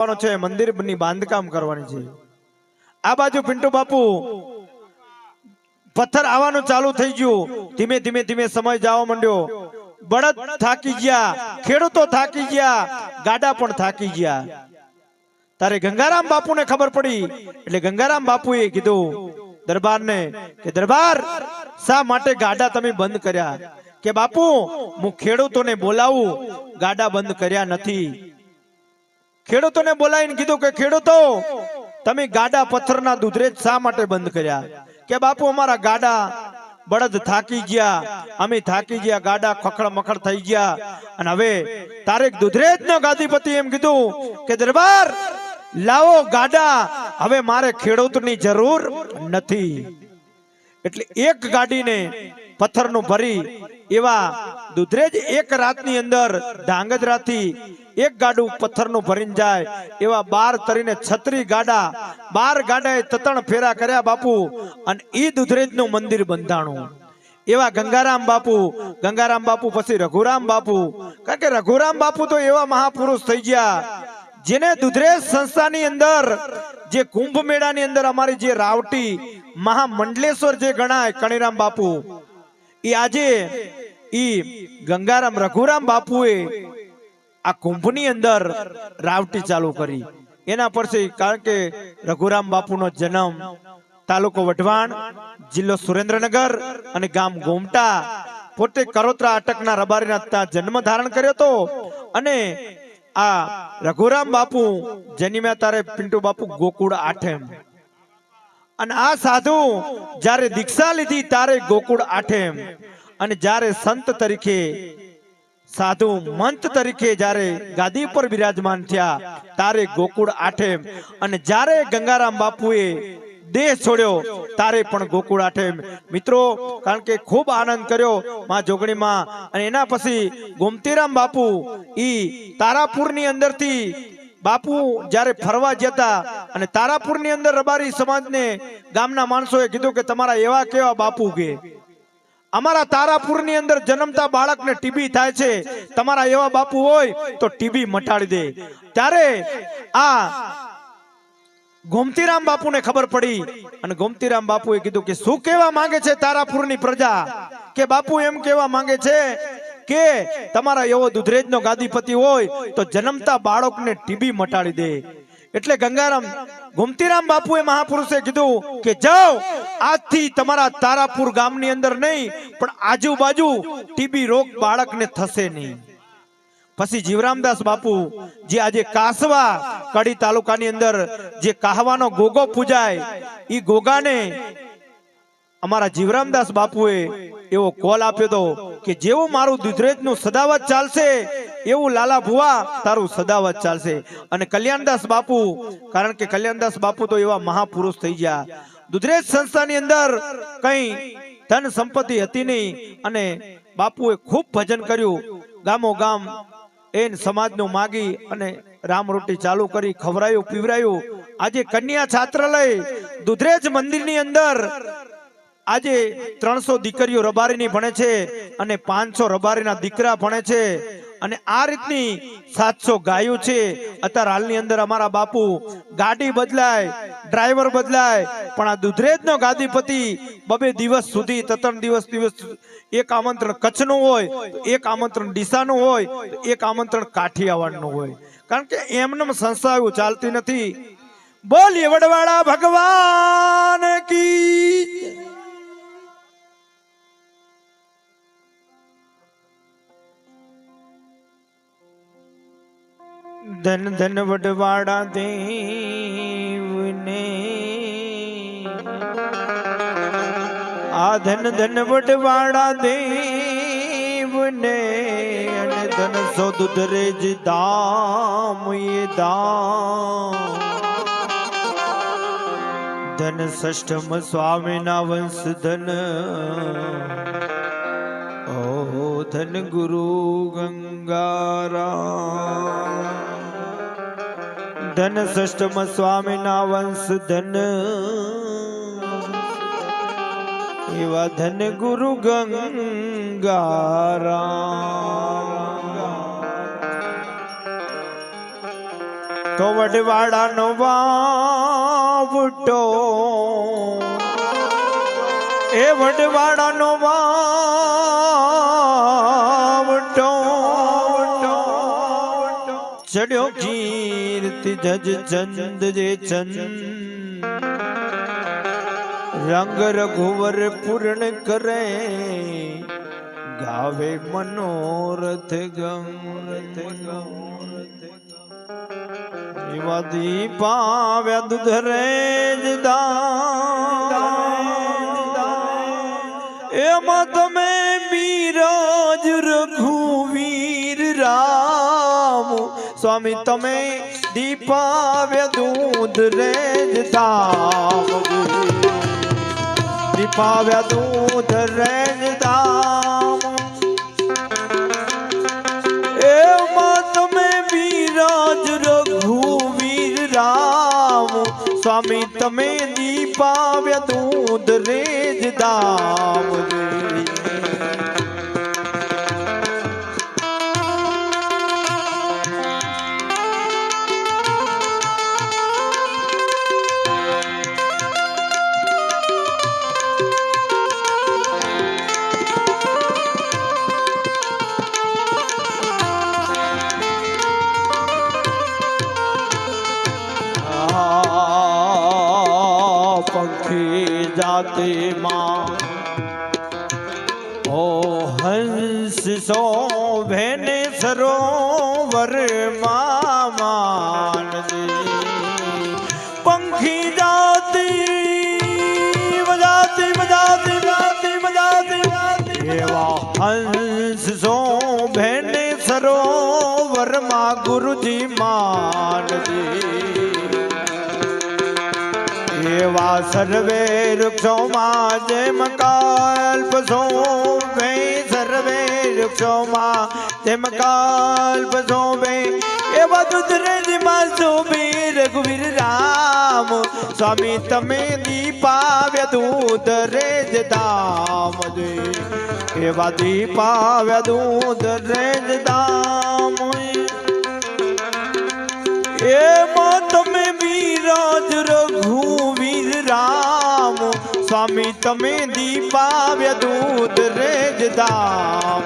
કરવાનો છે, મંદિરની બાંધકામ કરવાની છે. આ બાજુ પિન્ટુ બાપુ, પથ્થર આવવાનું ચાલુ થઈ ગયું. ધીમે ધીમે ધીમે સમય જવા માંડ્યો. બળદ થાકી ગયા, ખેડૂતો થાકી ગયા, ગાડા પણ થાકી ગયા. તારે ગંગારામ બાપુને ખબર પડી, એટલે ગંગારામ બાપુએ કીધું, દરબારને, કે દરબાર, શા માટે ગાડા તમે બંધ કર્યા? કે બાપુ, હું ખેડૂતોને બોલાવું, ગાડા બંધ કર્યા નથી. ખેડૂતોને બોલાવીને કીધું કે, ખેડૂતો, તમે ગાડા પથ્થરના દૂધરેજ શા માટે બંધ કર્યા? કે બાપુ, અમારા ગાડા બળદ થાકી ગયા, અમે થાકી ગયા, ગાડા ખખડ મખડ થઈ ગયા. અને હવે તારેક દુધરેજ નો ગાદીપતિ એમ કીધું કે, દરબાર, લાવો ગાડા, હવે મારે ખેડૂતની જરૂર નથી. એટલે એક ગાડીને પથ્થરનું ભરી એવા દુધરેજ એક રાતની અંદર ધાંગધ્રાથી એક ગાડું પથ્થરનું ભરીને જાય. એવા બાર તરીને છત્રી ગાડા, બાર ગાડાએ તતણ ફેરા કર્યા બાપુ, અને ઈ દુધરેજનું મંદિર બંધાણું. એવા ગંગારામ બાપુ ગંગારામ બાપુ પછી રઘુરામ બાપુ. કારણ કે રઘુરામ બાપુ તો એવા મહાપુરુષ થઈ ગયા, જેને દુધરેજ સંસ્થાની અંદર, જે કુંભ મેળાની અંદર અમારી જે રાવટી, મહામંડલેશ્વર જે ગણાય, કણીરામ બાપુ, એ આજે ઈ ગંગારામ રઘુરામ બાપુએ આ કુંભની અંદર રાવટી ચાલુ કરી. એના પરથી કારણ કે રઘુરામ બાપુનો જન્મ તાલુકો વઢવાણ, જિલ્લો સુરેન્દ્રનગર અને ગામ ગોમટા. પોતે કરોત્રા અટકના રબારીના જન્મ ધારણ કર્યો હતો અને આ રઘુરામ બાપુ જન્મ્યા તારે પિન્ટુ બાપુ ગોકુળ આઠેમ. અને આ સાધુ જ્યારે દીક્ષા લીધી તારે ગોકુળ આઠેમ. અને જ્યારે સંત તરીકે સાધુ મંત તરીકે જ્યારે ગાદી પર બિરાજમાન થયા, તારે ગોકુળ આઠેમ અને જ્યારે ગંગારામ બાપુએ દેહ છોડ્યો, તારે પણ ગોકુળ આઠેમ મિત્રો, કારણ કે ખૂબ આનંદ કર્યો માં જોગણીમાં અને એના પછી ગોમતીરામ બાપુ ઈ તારાપુરની અંદરથી બાપુ જ્યારે ફરવા જતા અને તારાપુરની અંદર રબારી સમાજને ગામના માણસોએ કીધું કે તમારા એવા કેવા બાપુ કે? અમારા તારાપુરની અંદર જન્મતા બાળકને ટીબી થાય છે. તમારા એવા બાપુ હોય તો ટીબી મટાડી દે. ત્યારે આ ગોમતીરામ બાપુને ખબર પડી અને ગોમતીરામ બાપુએ કીધું કે શું કહેવા માંગે છે તારાપુરની પ્રજા? કે બાપુ એમ કહેવા માંગે છે કે તમારા એવો દુધરેજનો ગાદીપતિ હોય તો જન્મતા બાળકને ટીબી મટાડી દે. એટલે ગંગારામ, ગોમતીરામ બાપુએ મહાપુરુષે કીધું કે જાઓ, આજથી તમારા તારાપુર ગામની અંદર નહીં, પણ આજુબાજુ ટીબી રોગ બાળકને થશે નહીં. પછી જીવરામદાસ બાપુ જે આજે કાસવા કડી તાલુકાની અંદર જે કાહવાનો ગોગો પૂજાય એ ગોગાને અમારા જીવરામદાસ બાપુએ એવો કોલ આપ્યો હતો કે જેવું મારું દુધરેજનું સદાવત ચાલશે એવું લાલા ભુવા, તારું સદાવત ચાલશે. અને કલ્યાણદાસ બાપુ, કારણ કે કલ્યાણદાસ બાપુ તો એવા મહાપુરુષ થઈ ગયા. દુધરેજ સંસ્થાની અંદર કઈ ધન સંપત્તિ હતી નહીં અને બાપુએ ખૂબ ભજન કર્યું. ગામો ગામ એન સમાજનું માગી અને રામ રોટી ચાલુ કરી, ખવરાયું, પીવરાયું. આજે કન્યા છાત્રાલય, દુધરેજ મંદિરની અંદર આજે ત્રણસો દીકરીઓ રબારીની ભણે છે અને પાંચસો રબારીના દીકરા ભણે છે. અને આ રીતની સાતસો ગાયો છે. અત્યારે હાલની અંદર અમારા બાપુ ગાડી બદલાય, ડ્રાઈવર બદલાય, પણ આ દુધરેજનો ગાદીપતિ બબે દિવસ સુધી તત્રણ દિવસ દિવસ એક આમંત્રણ કચ્છનું હોય એક આમંત્રણ ડીસાનું હોય એક આમંત્રણ કાઠિયાવાડનું હોય. કારણ કે એમને સંસ્થા એવું ચાલતી નથી. બોલીએ વડવાળા ભગવાન કી ધન ધન વડવાડા દેવને આ ધન ધન વડવાડા દેવને અને ધન સોદુધરે જ દામ એ દામ ધન ષષ્ઠમ સ્વામીના વંશ ધન ઓ ધન ગુરુ ગંગારા ધન ષષ્ઠમ સ્વામીના વંશ ધન એવા ધન ગુરુ ગંગારા તો વડવાડાનો વાવટો એ વડવાડાનો વાવટો ચડ્યો જજ ચંદ જે ચંદ. રંગ રઘુવર પૂર્ણ કરે. ગાવે મનોરથ ગમ. રથ ગમ પાવ્યા દુધરે જ એમાં તમે બિરાજ રઘુવીર રામ. સ્વામી, તમે દીપાવ્યા દૂધ રેજ દામ દીપાવ્યા દૂધ રેજ દામ એમાં તમે બિરાજ રઘુવીર રામ. સ્વામી, તમે દીપાવ્યા દૂધ રેજ જ પંખી જાતિમાં ઓ હંસ સો ભેને સરોવર એવા સર્વે વૃક્ષોમાં જેમ કાલ્પ શોભે સર્વે વૃક્ષોમાં જેમ કાલ્પ શોભે એવા દુધરેજમાં શોભે રઘુવીર રામ સ્વામી તમે દીપાવ્ય દૂધ રેજ દામ એવા દીપાવ્ય દૂધ રેજ દામ તમે બિરાજ રઘુવીર રામ. સ્વામી તમે દીપાવ્ય દૂધ રેજ દામ.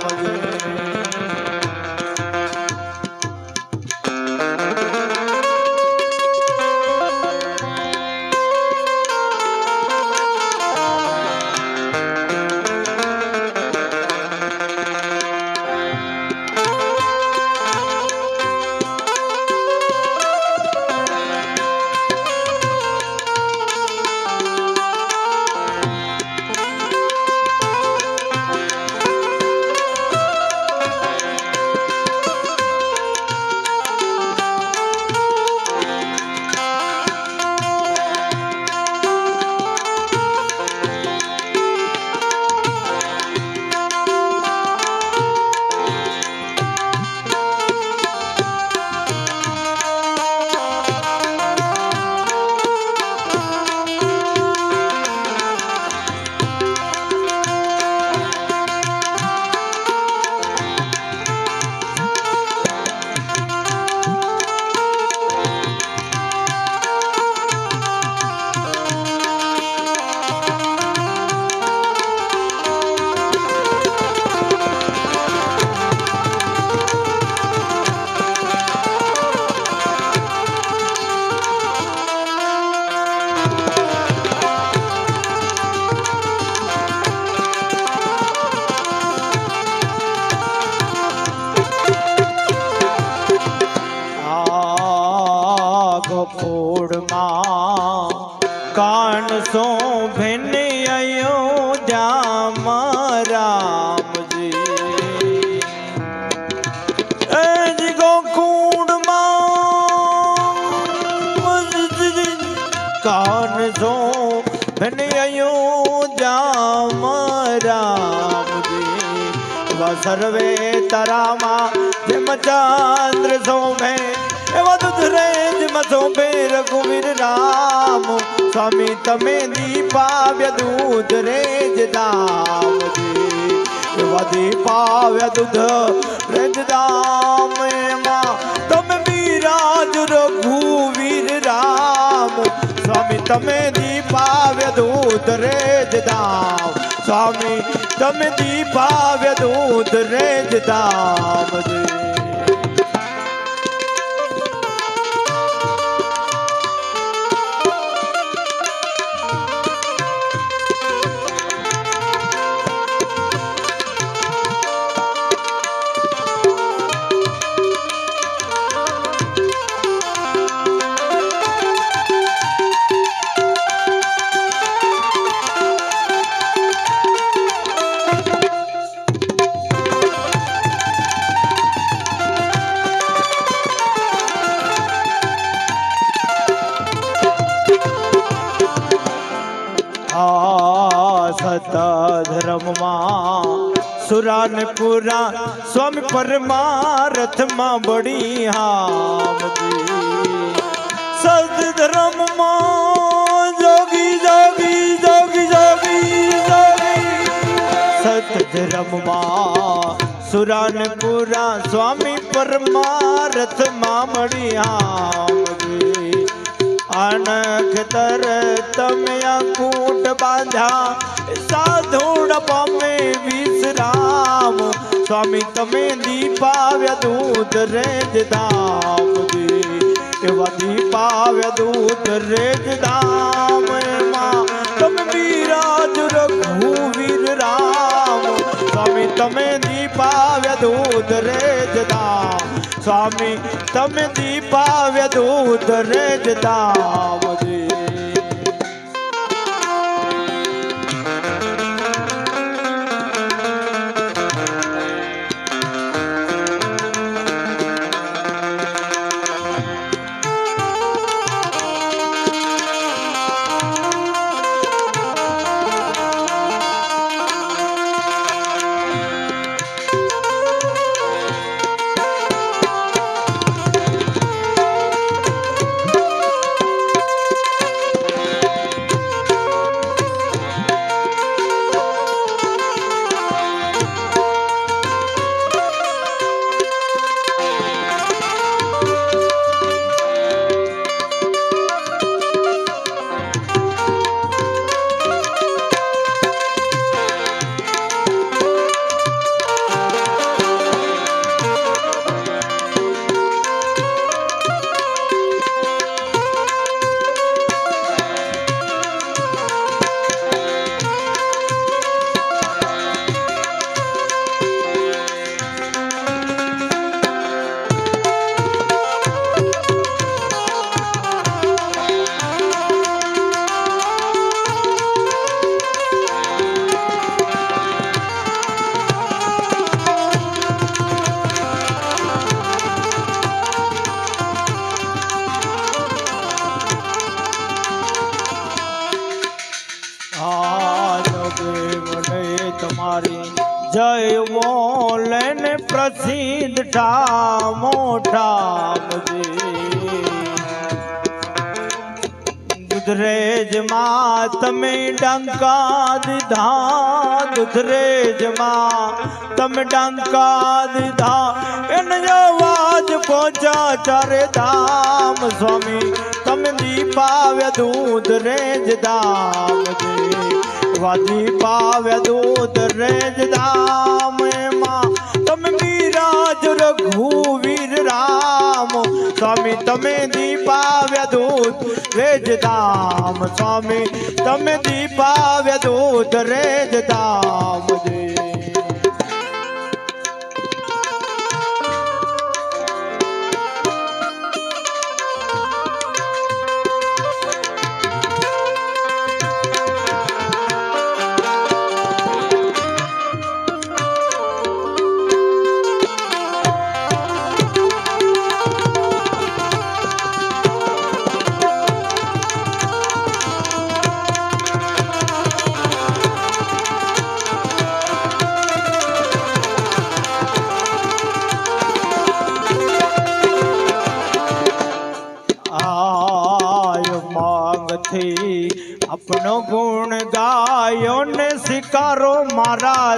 ભેને અયોધ્યામાં રામજી. એવા સર્વે તરામાં જેમ ચંદ્ર સોમે, એવા દુધરે જેમ સોમે રઘુવીર રામ. સ્વામી, તમે દીપાવ્ય દૂધ જ દામજી. એવા દીપાવ્ય દૂધ રેજ દામ એમાં. તમે બિરાજ રઘુવીર રામ. સ્વામી તમે દીપાવ્ય દૂત રેજ દામ સ્વામી તમે દીપાવ્ય દૂત રેજ ધામ પુરા સ્વામી પરમારથમાં બળી હામજી સદ ધર્મમાં જોગી જોગી જોગી જોગી સત ધર્મમાં સુરાન પુરા સ્વામી પરમારથમાં મળી હામજી અનખ તર તમે કૂટ બાંધ્યા. સાધુડ પામે વિશ્રામ સ્વામી, તમે દીપાવ્ય દૂત રેજ ધામ જી એવા દીપાવ્ય દૂત રેજ ધામ એમાં. તમે બિરાજ રઘુવીર રામ. સ્વામી, તમે દીપાવ્ય દૂત રેજ સ્વામી તમે દીપાવ્ય દૂત રેજ ધામ માં તમે ડંકા દીધા દુધરેજમાં તમે ડંકા દીધા એનો અવાજ પહોંચા ચારે ધામ સ્વામી, તમે દીપાવ્ય દૂધ, રેજ ધામ વા પાવ્ય દૂધ, રેજ ધામ એમાં તમે બિરાજ રઘુવીર રામ સ્વામી, તમે દીપાવ્ય દૂત રેજ ધામ સ્વામી, તમે દીપાવ્ય દૂત રેજ ધામ જી.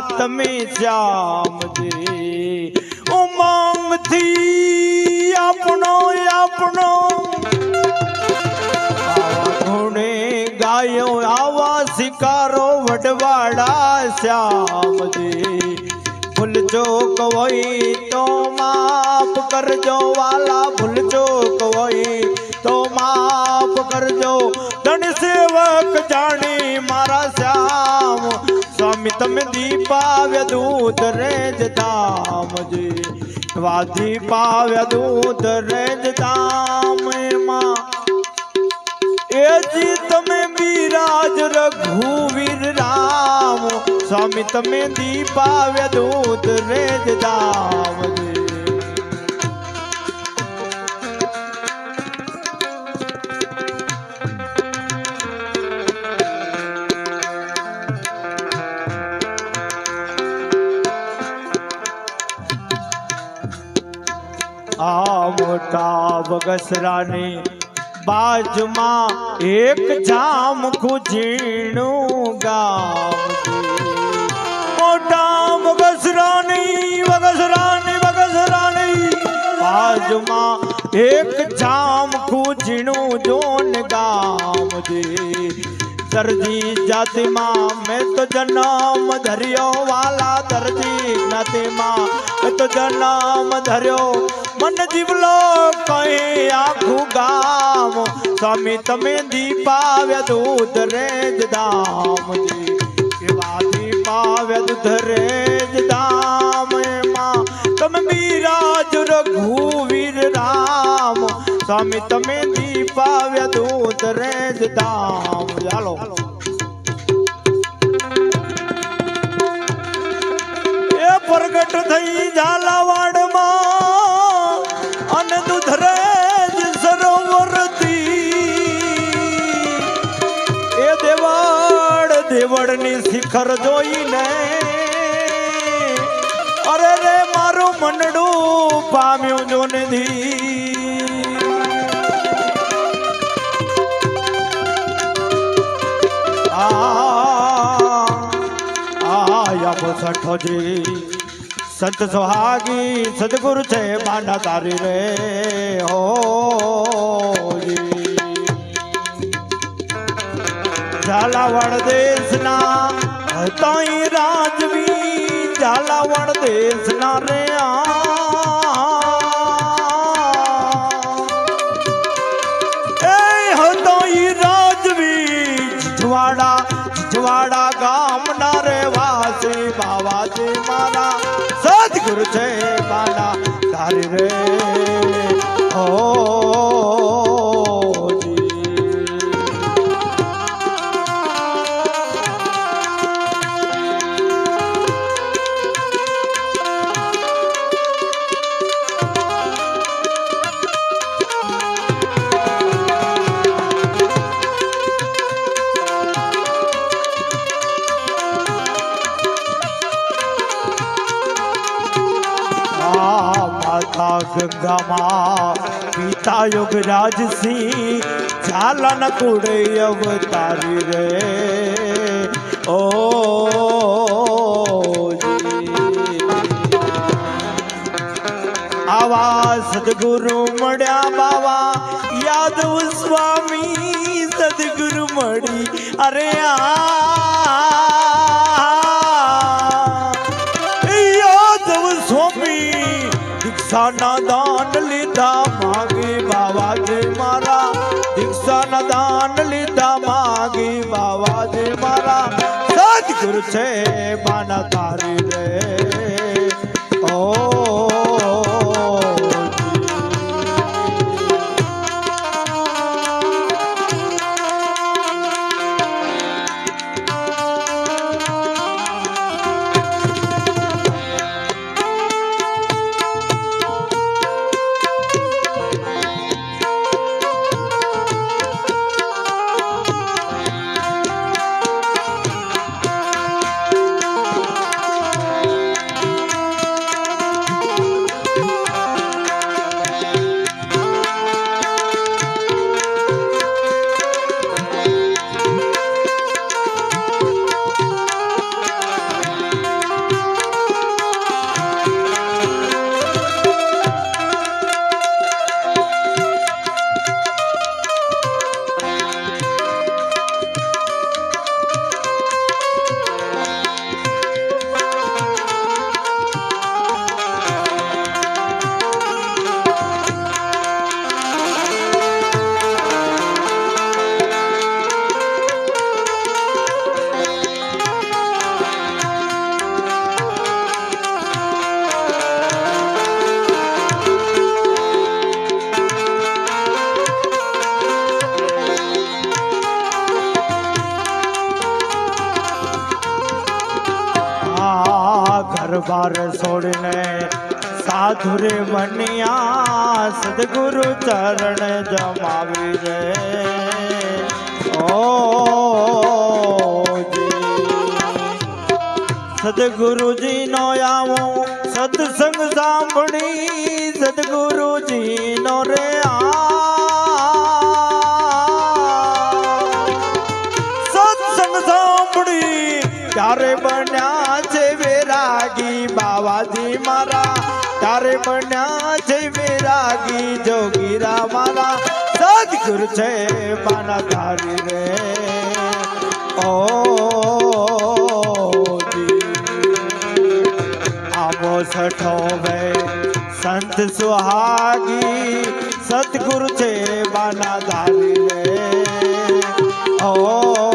તમે શ્યામજી ઉમંગથી આપણો આપણો ગુણે ગાયો આવા શિકારો વડવાડા શ્યામજી. ભૂલજો કવઈ તો માફ કરજો વાલા ભૂલજો કવઈ તો માફ કરજો. ધન સેવક જાણી મારા શ્યામ. સ્વામી, તમે દીપાવ્ય દૂત રેજ ધામજી. વા દીપાવ્ય દૂત રેજ ધામમાં એજી તમે બિરાજ રઘુવીર રામ. સ્વામી, તમે દીપાવ્ય દૂત રેજ દામ આ મોટા બગસરાની બાજુમાં એક જામ ખુજીણું ગામ. મોટા બગસરાની બગસરાની બગસરાની બાજુમાં એક જામ ખુજીણું જોન ગામ દરજી જાતિમાં મેં તો જન્મ ધર્યો, વાલા દરજી જ્ઞાતિમાં મેં તો જન્મ ધર્યો. મન જીવલો કઈ આખું ગામ, સ્વામી તમે દીપાવ્ય દૂધ રેજ દામજી. એવા દીપાવ્ય દૂધ રેજ દામ એમાં. તમે બીરાજ રઘુવીર રામ સ્વામી, તમે દીપાવ્ય દૂત રેજ ધામ ચાલો એ પ્રગટ થઈ ઝાલાવાડમાં અને દુધરેજ સરોવરથી. એ દેવડ દેવડની શિખર જોઈને અરે રે મારું મનડું પામ્યું જોનથી આયા બસઠોજી સંત સુહાગી, સદગુરુ છે, માના તારી રે, હો ઝાલાવાડ દેશના તઈ રાજવી, ઝાલાવાડ દેશના રે આ આ ગંગામાં પિતા યોગરાજ સિંહ, ઝાલન કુડે અવતારી રે. ઓ આવા સદગુરુ મળ્યા બાવા યાદવ સ્વામી, સદગુરુ મળી. અરે આ દીક્ષાના દાન લીધા માગી બાવાજી મારા. દીક્ષાના દાન લીધા માગી બાવાજી મારા. સદગુરુ છે માના તારી સદગુરુ ચરણ જમાવી રે ઓ સદગુરુજી નો આવો સત્સંગ સાંભળી. સદગુરુજી નો રે આ વેરાગી જોગીરા મારા સદગુરુ છે માના ધારી રે. ઓ આવો સઠો વે, સંત સુહાગી, સદગુરુ છે બાના ધારી રે. ઓ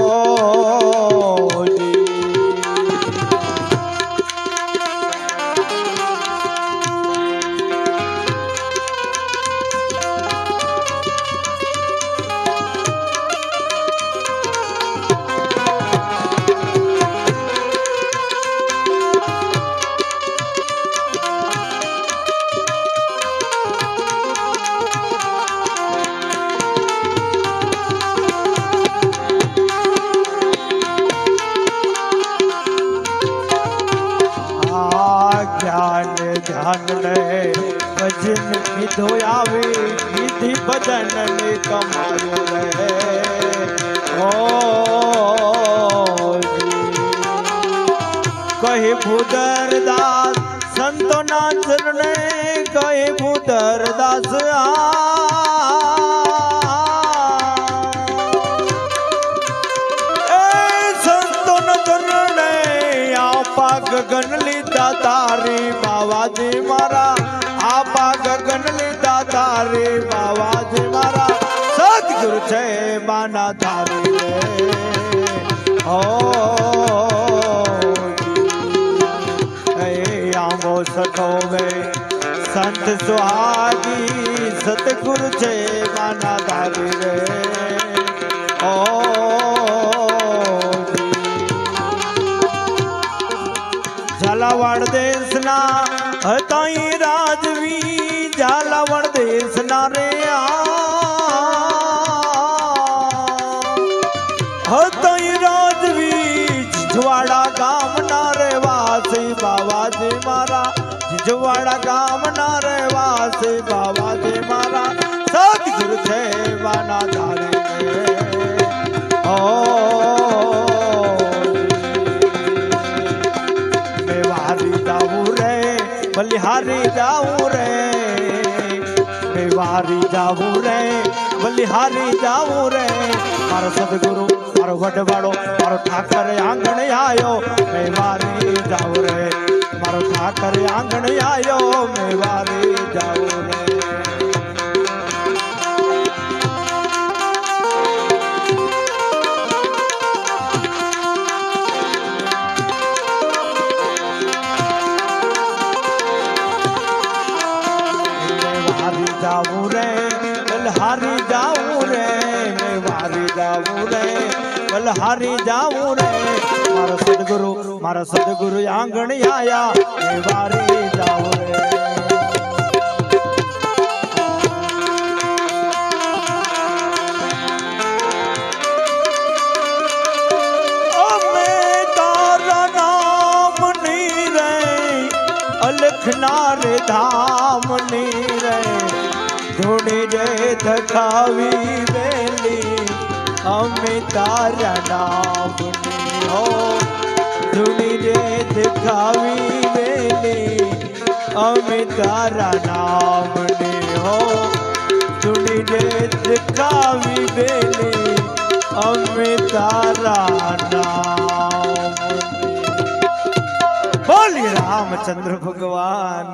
કહે ભૂદર દાસ સંતો ના ચરણે કહે ભૂદર દાસ આ. એ સંતોન ચરણે આપા ગગન લીધા તારી બાવાજી મારા આપા ગગન લીધા તારી બાવાજી મારા. સદગુરુ છે માના તારી રે ઓ આંબો સખો વે સંત સુહાગી સતગુરુ છે માના તારી રે. ઓ ઝાલાવાડ દેશના હતા રાજવી ઝાલાવાડ દેશના રે હતા ઈ રાજવી જીજવાડા ગામના રહેવાસી બાવાજી મારા. જીજવાડા ગામના રહેવાસી બાવાજી મારા સદગુરુ સેવાના ધારે ઓ મેવારી જાવું રે, બલિહારી જાઉં રે. મેવારી જાઉં રે, બલિહારી જાઉં રે. મારો સદગુરુ, મારો વડવાડો મારો ઠાકર આંગણે આવ્યો મેવારી જાઉં રે. મારો ઠાકર આંગણ આયો મેવારી જાઉં રે હારી જાવું રે બલહારી જાઉં રે, મેં વારી રે. બલહારી જાવું રે મારા સદગુરુ મારા સદગુરુ આંગણ આયા. વારી જાવું રે અમે તારા નામની રે અલખના રે ધામની રે. ધૂણી જય ધખાવી બેલી અમે તારા નામની હો ધૂણી રે ધખાવી બેલી અમે તારા નામની હો ધૂણી રે ધખાવી બેલી અમે તારા નામ બોલી રામચંદ્ર ભગવાન.